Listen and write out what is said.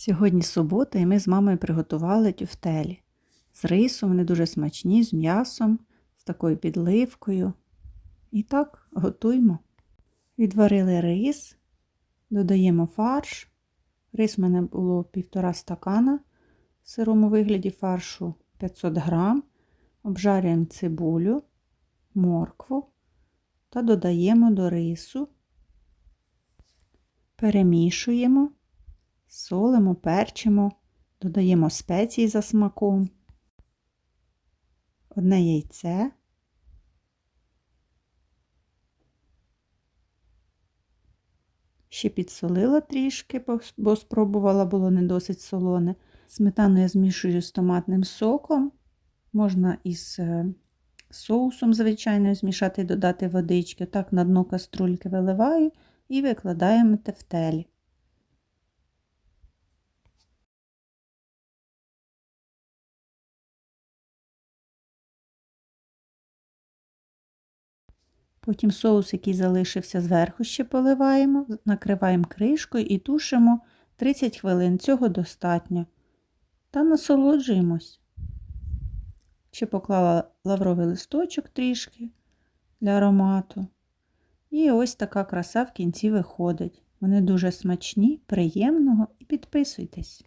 Сьогодні субота, і ми з мамою приготували тюфтелі. З рисом, вони дуже смачні, з м'ясом, з такою підливкою. І так, готуємо. Відварили рис, додаємо фарш. Рис у мене було півтора стакана в сирому вигляді фаршу 500 грам. Обжарюємо цибулю, моркву та додаємо до рису. Перемішуємо солимо, перчимо, додаємо спеції за смаком, одне яйце, ще підсолила трішки, бо спробувала було не досить солоне. Сметану я змішую з томатним соком, можна із е, соусом, звичайно, змішати і додати водички. Так на дно каструльки виливаю і викладаємо тефтелі. Потім соус, який залишився зверху, ще поливаємо, накриваємо кришкою і тушимо 30 хвилин. Цього достатньо. Та насолоджуємось. Ще поклала лавровий листочок трішки для аромату. І ось така краса в кінці виходить. Вони дуже смачні, приємного і підписуйтесь.